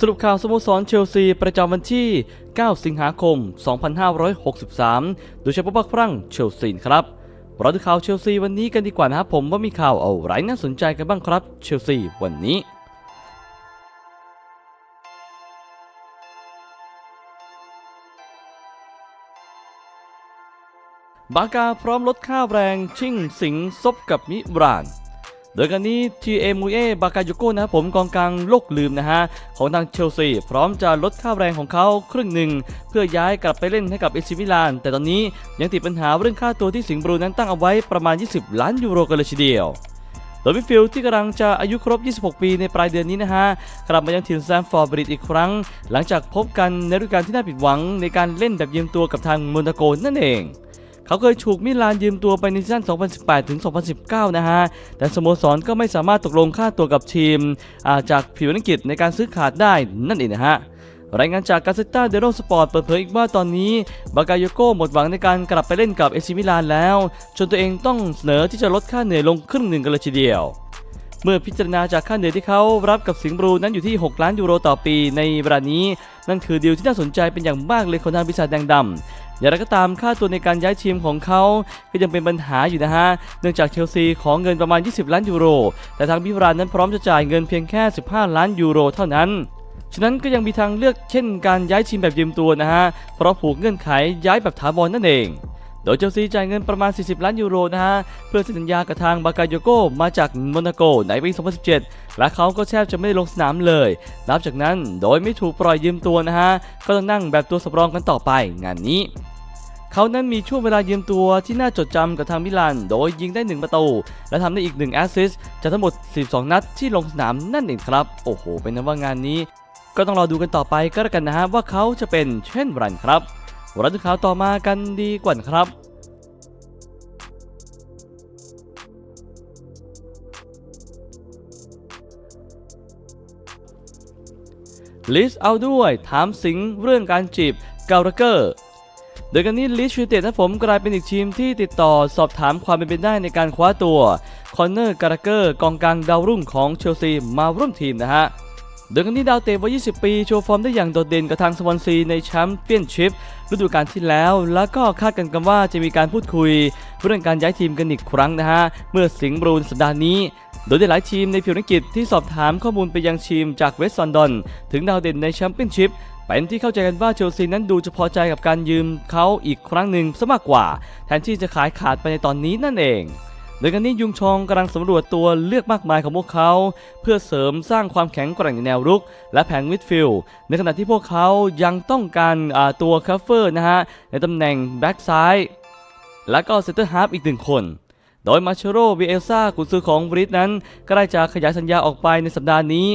สรุปข่าวสโมสรเชลซีประจำวันที่ 9 สิงหาคม 2563 โดยเฉพาะบักฟรั่งเชลซีครับเราดูข่าวเชลซีวันนี้กันดีกว่านะครับผมว่ามีข่าวอะไรน่าสนใจกันบ้างครับเชลซีวันนี้บากาพร้อมลดค่าแรงชิ่งสิงซบกับมิบราน โดยกันนี้ทีเอมูเอบากาโยโกนะครับผมกองกลางโลกลืมนะฮะของทางเชลซีพร้อมจะลดค่าแรงของเขาครึ่งหนึ่ง เพื่อย้ายกลับไปเล่นให้กับเอซิมิลาน แต่ตอนนี้ยังติดปัญหาเรื่องค่าตัวที่สิงห์บรูนั้นตั้งเอาไว้ประมาณ 20 ล้านยูโรกันเลยทีเดียวโดยมิฟิลที่กำลังจะอายุครบ 26 ปีในปลายเดือนนี้นะฮะ กลับมายังทีมแซมฟอร์บริดอีกครั้ง หลังจากพบกันในฤดูกาลที่น่าผิดหวังในการเล่นแบบเยืมตัวกับทางโมนตาโกนั่นเอง เขาเคยถูกมิลานยืมตัวไปในซีซั่น 2018 ถึง 2019 นะฮะ แต่สโมสรก็ไม่สามารถตกลงค่าตัวกับทีมาจากผิวนักกิจในการซื้อขาดได้นั่นเองนะฮะรายงานจากกาเซต้าเดโรสปอร์ตเปิดเผยอีกว่าตอนนี้บากาโยโกหมดหวังในการกลับไปเล่นกับเอซิมิลานแล้ว จนตัวเองต้องเสนอที่จะลดค่าเหนื่อยลงครึ่งหนึ่งกันเลยทีเดียว เมื่อพิจารณาจากค่าเหนื่อยที่เขารับกับสิงห์บรูนั้นอยู่ที่ 6 ล้านยูโรต่อปีในเวลานี้ นั่นคือดีลที่น่าสนใจเป็นอย่างมากเลยของทางปีศาจแดงดำ อย่างไรก็ตามค่าตัวในการย้ายทีมของเขาก็ยังเป็นปัญหาอยู่นะฮะ เนื่องจากเชลซีขอเงินประมาณ 20 ล้านยูโร แต่ทางบิบรานนั้นพร้อมจะจ่ายเงินเพียงแค่ 15 ล้านยูโรเท่านั้น ฉะนั้นก็ยังมีทางเลือกเช่นการย้ายทีมแบบยืมตัวนะฮะ เพราะผูกเงื่อนไขย้ายแบบถาวรนั่นเอง โดยเชลซีจ่ายเงินประมาณ 40 ล้านยูโรนะฮะ เพื่อสัญญากับทางบากาโยโกมาจากโมนาโกในปี 2017 และเขาก็แทบจะไม่ได้ลงสนามเลย นับจากนั้นโดยไม่ถูกปล่อยยืมตัวนะฮะ ก็ต้องนั่งแบบตัวสำรองกันต่อไปงานนี้เขานั้นมีช่วงเวลายืมตัวที่น่าจดจำกับทางมิลาน โดยยิงได้ 1 ประตู และทำได้อีก 1 แอสซิสต์จากทั้งหมด42นัดที่ลงสนามนั่นเองครับ โอ้โห เป็นนั้นว่างานนี้ ก็ต้องรอดูกันต่อไปก็แล้วกันนะฮะว่าเขาจะเป็นเช่นไรครับ ราดูข่าวต่อมากันดีกว่าครับลิสเอาด้วยถามสิงเรื่องการจีบเกาลเกอร์โดยกันนี้ลิสชูเต็ดนะผมกลายเป็นอีกทีมที่ติดต่อสอบถามความเป็นไปได้ในการคว้าตัว คอนเนอร์การ์เกอร์กองกลางดาวรุ่งของเชลซีมาร่วมทีมนะฮะ โดยกันนี้ดาวเตะวัย 20 ปี โชว์ฟอร์มได้อย่างโดดเด่นกับทางสวอนซีในแชมปเปี้ยนชิพฤดูกาลที่แล้ว แล้วก็คาดกันกันว่าจะมีการพูดคุยเรื่องการย้ายทีมกันอีกครั้งนะฮะ เมื่อสิงห์บรูนสัปดาห์นี้ โดยได้หลายทีมในพิวนักกิจที่สอบถามข้อมูลไปยังทีมจากเวสต์ลอนดอน ถึงดาวเด่นในแชมเปี้ยนชิพเป็นที่เข้าใจกันว่าเชลซีนั้นดูจะพอใจกับการยืมเขาอีกครั้งหนึ่งซะมากกว่า แทนที่จะขายขาดไปในตอนนี้นั่นเอง โดยการนี้ยุงชองกำลังสำรวจตัวเลือกมากมายของพวกเขา เพื่อเสริมสร้างความแข็งแกร่งในแนวรุก และแผงมิดฟิลด์ในขณะที่พวกเขายังต้องการตัวคัฟเฟอร์นะฮะในตำแหน่งแบ็กซ้ายและก็เซนเตอร์ฮาร์ฟอีกหนึ่งคนโดยมาเชโรวีเอลซากุนซือของบริตนั้น ก็ได้จะขยายสัญญาออกไปในสัปดาห์นี้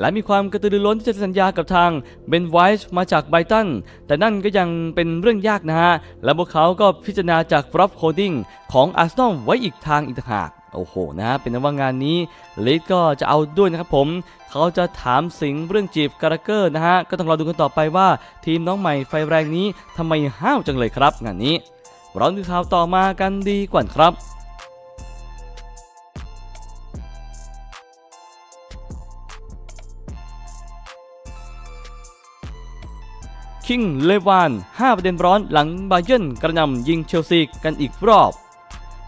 และมีความกระตือรือร้นที่จะสัญญากับทางเบนไวส์มาจากไบตัน แต่นั่นก็ยังเป็นเรื่องยากนะฮะ และพวกเขาก็พิจารณาจากฟรอปโฮดดิ้งของอาร์เซนอลไว้อีกทางอีกหากโอ้โหนะ เป็นนว่างานนี้ลีดก็จะเอาด้วยนะครับผม เขาจะถามสิงเรื่องจีบการ์เกอร์นะฮะ ก็ต้องรอดูกันต่อไปว่า ทีมน้องใหม่ไฟแรงนี้ทำไมห้าวจังเลยครับ งานนี้เราดูข่าวต่อมากันดีกว่าครับ คิงเลวาน 5 ประเด็นร้อนหลังบาเยิร์นกระหนำยิงเชลซีกันอีกรอบ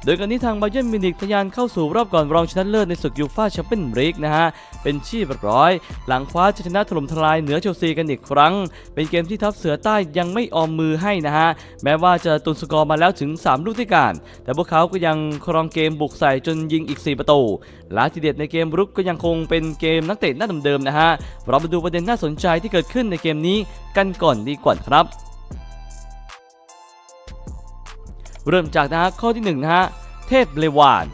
โดยกันนี้ทางบาเยิร์นมิวนิกทะยานเข้าสู่รอบก่อนรองชนะเลิศในศึกยูฟ่าแชมเปี้ยนลีกนะฮะ เป็นที่เรียบร้อย หลังคว้าชัยชนะถล่มทลายเหนือเชลซีกันอีกครั้ง เป็นเกมที่ทัพเสือใต้ยังไม่ออมมือให้นะฮะ แม้ว่าจะตุนสกอร์มาแล้วถึง 3 ลูกด้วยกัน แต่พวกเขาก็ยังครองเกมบุกใส่จนยิงอีก 4 ประตูและทีเด็ดในเกมรุกก็ยังคงเป็นเกมนักเตะหน้าเดิมๆนะฮะ เรามาดูประเด็นน่าสนใจที่เกิดขึ้นในเกมนี้กันก่อนดีกว่าครับ เริ่มจากนะฮะข้อที่1นะฮะเทพเลวาน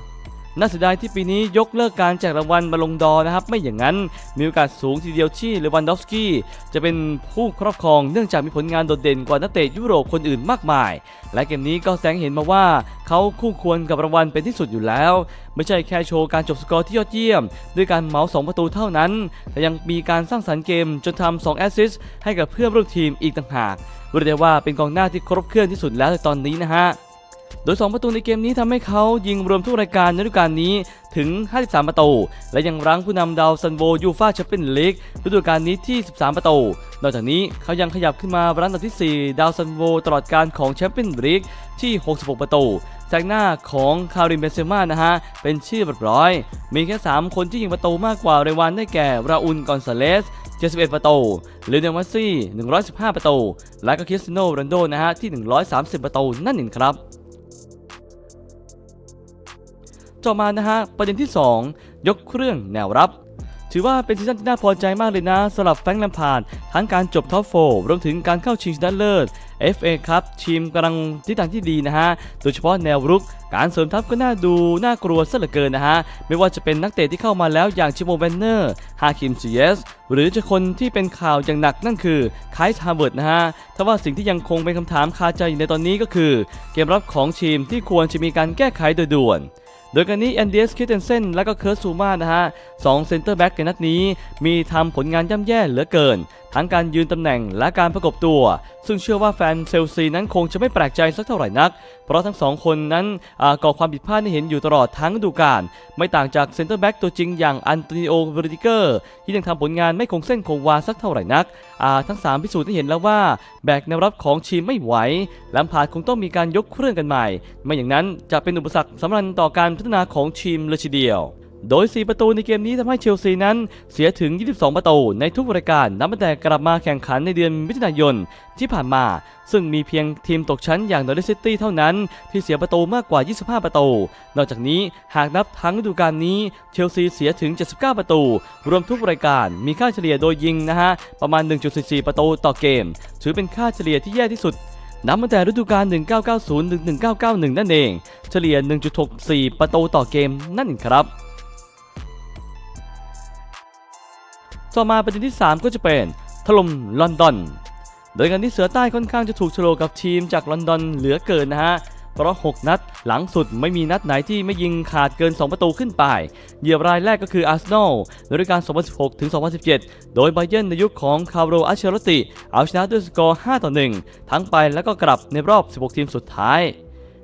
น่าเสียดายที่ปีนี้ยกเลิกการแจกรางวัลบอลลงดอนะครับ ไม่อย่างนั้นมีโอกาสสูงทีเดียวที่เลวันดอฟสกี้จะเป็นผู้ครอบครองเนื่องจากมีผลงานโดดเด่นกว่านักเตะยุโรปคนอื่นมากมาย และเกมนี้ก็แสดงเห็นมาว่าเขาคู่ควรกับรางวัลเป็นที่สุดอยู่แล้ว ไม่ใช่แค่โชว์การจบสกอร์ที่ยอดเยี่ยม ด้วยการเหมาสองประตูเท่านั้น แต่ยังมีการสร้างสรรค์เกมจนทำ2แอสซิสต์ให้กับเพื่อนร่วมทีมอีกต่างหากเรียกได้ว่าเป็นกองหน้าที่ครบเครื่องที่สุดแล้วในตอนนี้นะฮะ โดย 2 ประตูในเกมนี้ทำให้เขายิงรวมทุกรายการในฤดูกาลนี้ถึง 53 ประตู และยังรั้งผู้นำดาวซันโวยูฟาแชมเปี้ยนลีกฤดูกาลนี้ที่ 13 ประตู นอกจากนี้เขายังขยับขึ้นมารั้งอันดับที่ 4 ดาวซันโวตลอดการของแชมเปี้ยนลีกที่ 66 ประตูแซงหน้าของคาริมเบนเซม่านะฮะ เป็นชื่อเรียบร้อย มีแค่ 3 คนที่ยิงประตูมากกว่าเรวันได้แก่ ราอุลกอนซาเลส71 ประตูเลโอเนลมัสซี่ 115 ประตู และก็คริสตียโนโรนโดนะฮะที่ 130 ประตูนั่นเองครับ ต่อมานะฮะประเด็นที่ 2 ยกเครื่องแนวรับ ถือว่าเป็นซีซั่นที่น่าพอใจมากเลยนะสำหรับแฟรงค์แลมพาร์ดทั้งการจบท็อปโฟรวมถึงการเข้าชิงชนะเลิศ FA ครับทีมกำลังทิศทางที่ดีนะฮะ โดยเฉพาะแนวรุก การเสริมทัพก็น่าดู น่ากลัวซะเหลือเกินนะฮะ ไม่ว่าจะเป็นนักเตะที่เข้ามาแล้วอย่างชิโมเวนเนอร์ ฮาคิมซีเอส หรือจะคนที่เป็นข่าวอย่างหนักนั่นคือไคส์ฮาร์เวิร์ดนะฮะถ้าว่าสิ่งที่ยังคงเป็นคำถามคาใจอยู่ในตอนนี้ก็คือ เกมรับของทีมที่ควรจะมีการแก้ไขโดยด่วน โดยการนี้แอนเดียสคิเทนเซนและก็เคิร์ตซูมานะฮะสองเซนเตอร์แบ็กในนัดนี้มีทำผลงานย่ำแย่เหลือเกินทั้งการยืนตำแหน่งและการประกบตัว ซึ่งเชื่อว่าแฟนเชลซีนั้นคงจะไม่แปลกใจสักเท่าไหร่นัก เพราะทั้งสองคนนั้นก่อความผิดพลาดให้เห็นอยู่ตลอดทั้งฤดูกาลไม่ต่างจากเซนเตอร์แบ็กตัวจริงอย่างอันโตนิโอเวริเกอร์ที่ยังทำผลงานไม่คงเส้นคงวาสักเท่าไหร่นักทั้ง 3 พิสูจน์ให้เห็นแล้วว่าแบกแนวรับของทีมไม่ไหวแลมพาดคงต้องมีการยกเครื่องกันใหม่ ไม่อย่างนั้นจะเป็นอุปสรรคสำคัญต่อการพัฒนาของทีมเลยทีเดียว โดย 4 ประตูในเกมนี้ทำให้เชลซีนั้นเสียถึง 22 ประตูในทุกรายการนับตั้งแต่กลับมาแข่งขันในเดือนมิถุนายนที่ผ่านมา ซึ่งมีเพียงทีมตกชั้นอย่างนอริสซิตี้เท่านั้นที่เสียประตูมากกว่า 25 ประตู นอกจากนี้หากนับทั้งฤดูกาลนี้เชลซีเสียถึง 79 ประตู รวมทุกรายการมีค่าเฉลี่ยโดยยิงนะฮะประมาณ 1.44 ประตูต่อเกม ถือเป็นค่าเฉลี่ยที่แย่ที่สุดนับตั้งแต่ฤดูกาล 1990-1991 นั่นเอง เฉลี่ย 1.64 ประตูต่อเกมนั่นครับ ต่อมาประเด็นที่ 3 ก็จะเป็นถล่มลอนดอน โดยการที่เสือใต้ค่อนข้างจะถูกโฉลกกับทีมจากลอนดอนเหลือเกินนะฮะ เพราะ 6 นัดหลังสุดไม่มีนัดไหนที่ไม่ยิงขาดเกิน 2 ประตูขึ้นไป เหยื่อรายแรกก็คืออาร์เซนอลในฤดูกาล 2016 ถึง 2017 โดยไบเยนในยุคของคาร์โรอัชเชอรติ เอาชนะด้วยสกอร์ 5 ต่อ 1 ทั้งไปแล้วก็กลับในรอบ 16 ทีมสุดท้าย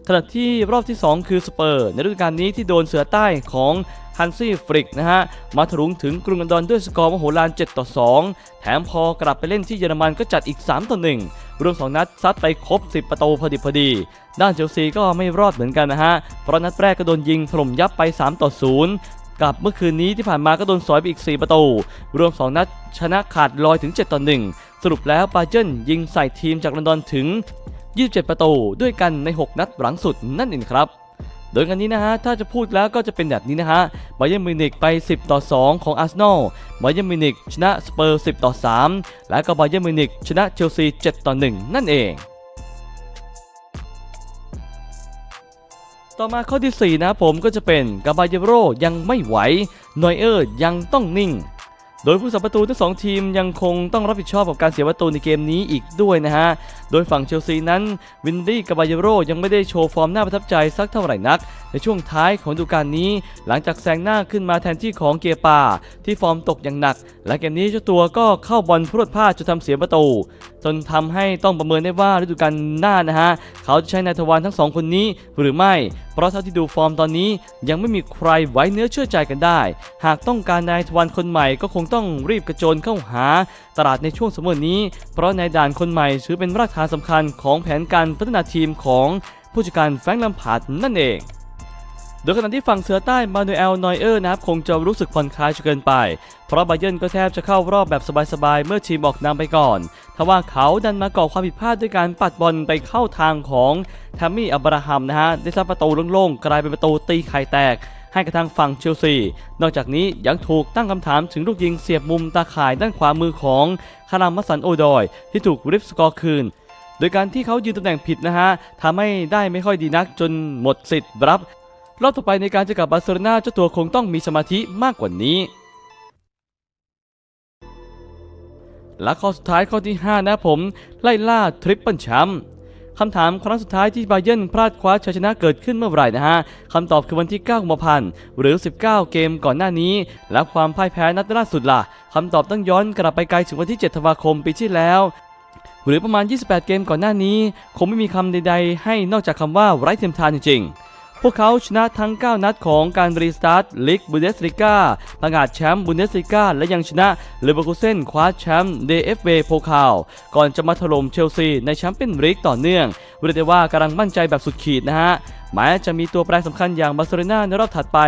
ขณะที่รอบที่ 2 คือสเปอร์ ในฤดูกาลนี้ที่โดนเสือใต้ของ ฮันซี่ฟริกนะฮะมาถลุงถึงกรุงลอนดอนด้วยสกอร์มโหฬาร7ต่อ 2 แถมพอกลับไปเล่นที่เยอรมันก็จัดอีก 3 ต่อ 1 รวม 2 นัดซัดไปครบ 10 ประตูพอดีพอดี ด้านเชลซีก็ไม่รอดเหมือนกันนะฮะ เพราะนัดแรกก็โดนยิงถล่มยับไป 3 ต่อ 0กับเมื่อคืนนี้ที่ผ่านมาก็โดนสอยไปอีก 4 ประตู รวม 2 นัดชนะขาดลอยถึง 7 ต่อ 1 สรุปแล้วบาเจนยิงใส่ทีมจากลอนดอนถึง 27 ประตูด้วยกันใน 6 นัดหลังสุดนั่นเองครับ โดยกันนี้นะฮะถ้าจะพูดแล้วก็จะเป็นแบบนี้นะฮะบาเย r n มิวนิกไป 10 ต่อ 2 ของอาร์เซนอลบาเย r n มิวนิกชนะสเปอร์ 10 ต่อ 3 และก็บาเย r n มิวนิกชนะเชลซี 7 ต่อ 1 นั่นเองต่อมาข้อที่ 4 นะผมก็จะเป็นกาบาเยโรยังไม่ไหวนอยเออร์ยังต้องนิ่ง โดยผู้สับประตูทั้งสองทีมยังคงต้องรับผิดชอบกับการเสียประตูในเกมนี้อีกด้วยนะฮะ โดยฝั่งเชลซีนั้นวินดี้กาบายโรยังไม่ได้โชว์ฟอร์มน่าประทับใจสักเท่าไหร่นัก ในช่วงท้ายของฤดูกาลนี้ หลังจากแซงหน้าขึ้นมาแทนที่ของเกียร์ปา ที่ฟอร์มตกอย่างหนัก และเกมนี้เจ้าตัวก็เข้าบอลพรวดพลาดจนทำเสียประตู จนทำให้ต้องประเมินได้ว่าฤดูกาลหน้านะฮะ เขาจะใช้นายทวารทั้งสองคนนี้หรือไม่ เพราะเท่าที่ดูฟอร์มตอนนี้ยังไม่มีใครไว้เนื้อเชื่อใจกันได้ หากต้องการนายทวารคนใหม่ก็คงต้องรีบกระโจนเข้าหา ตลาดในช่วงสมอนี้ เพราะนายด่านคนใหม่ถือเป็นรากฐานสำคัญของแผนการพัฒนาทีมของผู้จัดการแฟรงค์ลัมพาร์ดนั่นเอง โดยขณะที่ฝั่งเสือใต้มานูเอลนอยเออร์นะครับคงจะรู้สึกผ่อนคลายจนเกินไป เพราะไบเยร์นก็แทบจะเข้ารอบแบบสบายๆ เมื่อทีมออกนำไปก่อนทว่าเขาดันมาก่อความผิดพลาดด้วยการปัดบอลไปเข้าทางของแทมมี่อับราฮัมนะฮะได้ซัดประตูโล่งๆ กลายเป็นประตูตีไข่แตกให้กับทางฝั่งเชลซี นอกจากนี้ยังถูกตั้งคำถามถึงลูกยิงเสียบมุมตาข่ายด้านขวามือของคารามมัสันโอดอย ที่ถูกริฟสกอร์คืน โดยการที่เขายืนตำแหน่งผิดนะฮะทำให้ได้ไม่ค่อยดีนักจนหมดสิทธิ์รับ รอบต่อไปในการเจอกับบาร์เซโลนาเจ้าตัวคงต้องมีสมาธิมากกว่านี้และข้อสุดท้ายข้อที่ 5 นะผม ไล่ล่าทริปเปิลแชมป์คำถามครั้งสุดท้ายที่บาเยนพลาดคว้าชัยชนะเกิดขึ้นเมื่อไหร่นะฮะคำตอบคือวันที่9กุมภาพันธ์หรือ 19 เกมก่อนหน้านี้ และความพ่ายแพ้นัดล่าสุดล่ะคำตอบต้องย้อนกลับไปไกลถึงวันที่ 7 ธันวาคมปีที่แล้ว หรือประมาณ 28 เกมก่อนหน้านี้ คงไม่มีคำใด ๆ ให้นอกจากคำว่าไร้เทียมทานจริงๆ พวกเขาชนะทั้ง 9 นัดของการรีสตาร์ทลีกบุนเดสลิก้าประกาศแชมป์บุนเดสลิก้าและยังชนะเลเวอร์คูเซนคว้าแชมป์ DFB โพคาลก่อนจะมาถล่มเชลซีในแชมเปี้ยนลีกต่อเนื่องเรียกได้ว่ากำลังมั่นใจแบบสุดขีดนะฮะ แม้จะมีตัวแปรสำคัญอย่างบาร์เซโลนาในรอบถัดไป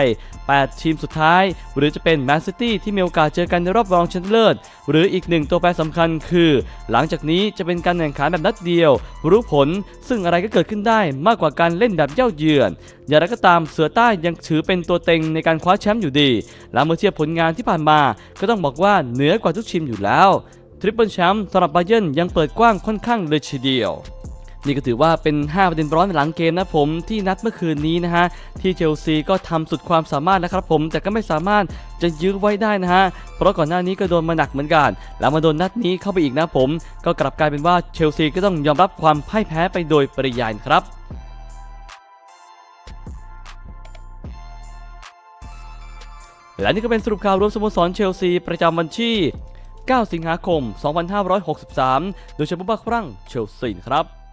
8 ทีมสุดท้าย หรือจะเป็นแมนซิตี้ที่มีโอกาสเจอกันในรอบรองชนะเลิศ หรืออีกหนึ่งตัวแปรสำคัญคือ หลังจากนี้จะเป็นการแข่งขันแบบนัดเดียว รู้ผลซึ่งอะไรก็เกิดขึ้นได้มากกว่าการเล่นแบบเย่าเยือน อย่างไรก็ตามเสือใต้ยังถือเป็นตัวเต็งในการคว้าแชมป์อยู่ดี และเมื่อเทียบผลงานที่ผ่านมา ก็ต้องบอกว่าเหนือกว่าทุกทีมอยู่แล้วทริปเปิลแชมป์สำหรับบาเยนยังเปิดกว้างค่อนข้างเลยทีเดียว นี่ก็ถือว่าเป็น5ประเด็นร้อนหลังเกมนะผมที่นัดเมื่อคืนนี้นะฮะที่เชลซีก็ทำสุดความสามารถนะครับผมแต่ก็ไม่สามารถจะยื้อไว้ได้นะฮะเพราะก่อนหน้านี้ก็โดนมาหนักเหมือนกัน แล้วมาโดนนัดนี้เข้าไปอีกนะผม ก็กลับกลายเป็นว่าเชลซีก็ต้องยอมรับความพ่ายแพ้ไปโดยปริยายครับและนี่ก็เป็นสรุปข่าวรวมสโมสรเชลซี ประจำวันที่ 9 สิงหาคม 2563 โดยเฉพาะบัครั่งเชลซีครับ